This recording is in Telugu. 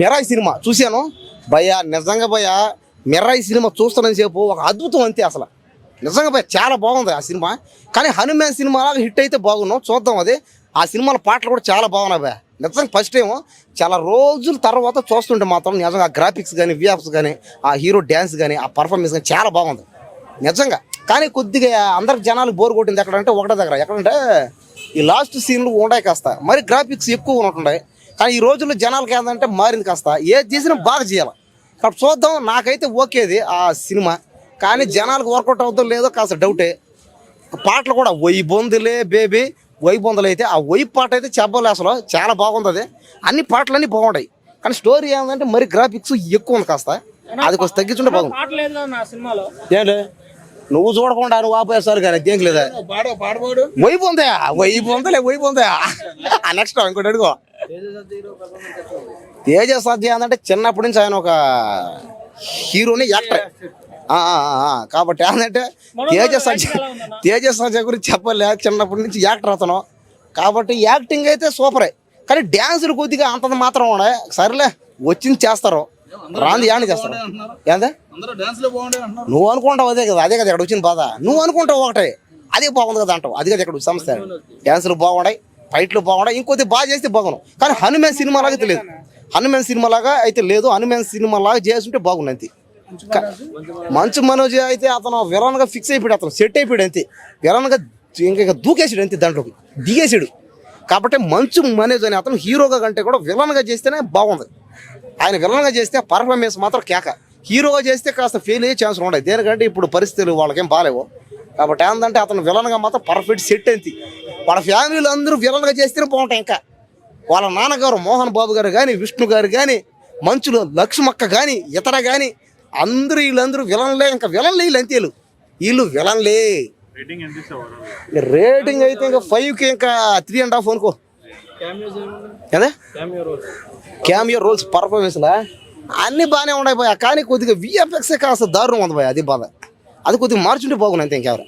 మిరాయి సినిమా చూశాను. భయ్యా నిజంగా భయ్యా మిరాయి సినిమా చూస్తున్నంత సేపు ఒక అద్భుతం అంతే అసలు. నిజంగా భయ చాలా బాగుంది ఆ సినిమా. కానీ హనుమాన్ సినిమా హిట్ అయితే బాగున్నాం చూద్దాం అది. ఆ సినిమాల పాటలు కూడా చాలా బాగున్నాయి భయ నిజంగా ఫస్ట్ టైం చాలా రోజుల తర్వాత చూస్తుంటే మాత్రం నిజంగా ఆ గ్రాఫిక్స్ కానీ విఎఫ్స్ కానీ ఆ హీరో డ్యాన్స్ కానీ ఆ పర్ఫార్మెన్స్ కానీ చాలా బాగుంది. నిజంగా. కానీ కొద్దిగా అందరు జనాలు బోర్ కొట్టింది ఎక్కడంటే ఒకటే దగ్గర. ఎక్కడంటే ఈ లాస్ట్ సీన్లు ఉండాయి కాస్త. మరి గ్రాఫిక్స్ ఎక్కువ ఉంటుండే కానీ ఈ రోజుల్లో జనాలకి ఏంటంటే మారింది కాస్త. ఏది చేసినా బాగా చేయాలి. కాబట్టి చూద్దాం నాకైతే ఓకేది ఆ సినిమా. కానీ జనాలకు వర్కౌట్ అవుతుందో లేదో కాస్త డౌటే పాటలు కూడా వై బొందులే బేబీ వై బొందులు అయితే ఆ వై పాట అయితే చెప్పలే అసలు. చాలా బాగుంది అది. అన్ని పాటలన్నీ బాగుంటాయి. కానీ స్టోరీ ఏంటంటే మరి గ్రాఫిక్స్ ఎక్కువ ఉంది కాస్త. అది కొంచెం తగ్గించుంటే బాగుంది. ఏంటి? నువ్వు చూడకుండా నువ్వు ఆపేస్తారు కానీ దేనికి లేదా? వైపు ఉందా వైపు ఉందలే వైపు ఉందా నెక్స్ట్ ఇంకోటి అడుగు. తేజ సత్య ఏంటంటే చిన్నప్పటి నుంచి ఆయన ఒక హీరోని యాక్టర్. కాబట్టి ఏంటంటే తేజ సత్య తేజ సత్య గురించి చెప్పలే చిన్నప్పటి నుంచి యాక్టర్ అతను. కాబట్టి యాక్టింగ్ అయితే సూపరే. కానీ డ్యాన్సులు కొద్దిగా అంతంత మాత్రం ఉన్నాయి సరేలే వచ్చింది చేస్తారు. రాంది యాని చేస్తారు? ఏందా? నువ్వు అనుకుంటావు అదే కదా అదే కదా ఇక్కడ వచ్చిన బాధ. నువ్వు అనుకుంటావు ఒకటే. అదే బాగుంది కదా అంటావు. అది కదా ఇక్కడ సమస్య. డ్యాన్సులు బాగున్నాయి ఫైట్లు బాగున్నాయి ఇంకొద్ది బాగా చేస్తే బాగున్నావు కానీ హనుమాన్ సినిమా లాగా అయితే లేదు. హనుమాన్ సినిమా లాగా అయితే లేదు హనుమాన్ సినిమా లాగా చేస్తుంటే బాగుంది అంతే. మంచు మనోజ్ అయితే అతను విరాన్గా ఫిక్స్ అయిపోయాడు అతను సెట్ అయిపోయాడు అంతే. విరాన్గా ఇంకా దూకేసాడు అంతే దాంట్లోకి దిగేసాడు కాబట్టి మంచు మనోజ్ అని అతను హీరోగా కంటే కూడా విలన్గా చేస్తేనే బాగుంది. ఆయన విలన్గా చేస్తే పర్ఫార్మెన్స్ మాత్రం కేక. హీరోగా చేస్తే కాస్త ఫెయిల్ అయ్యే ఛాన్స్ ఉండదు దేనికంటే ఇప్పుడు పరిస్థితులు వాళ్ళకేం బాగాలేవు కాబట్టి ఏంటంటే అతను విలన్గా మాత్రం పర్ఫెక్ట్ సెట్ అయింది వాళ్ళ ఫ్యామిలీలో అందరూ విలన్గా చేస్తేనే బాగుంటాయి ఇంకా. వాళ్ళ నాన్నగారు మోహన్ బాబు గారు కానీ విష్ణు గారు కానీ మంచులు లక్ష్మక్క కానీ ఇతర కానీ అందరూ వీళ్ళందరూ విలన్లే ఇంకా విలన్లే వీళ్ళు అంతే వీళ్ళు. విలన్లే. రేటింగ్ అయితే ఇంకా ఫైవ్కి ఇంకా త్రీ అండ్ హాఫ్ అనుకో అదే క్యామియో రోల్స్ పర్ఫార్మెన్స్లా? అన్ని బాగానే ఉన్నాయి పోయా కానీ కొద్దిగా విఎఫ్ఎక్సే కాస్త దారుణం ఉంది పోయా అది బాధ. అది కొద్దిగా మార్చుంటే బాగుంది అంతే ఇంకెవరు.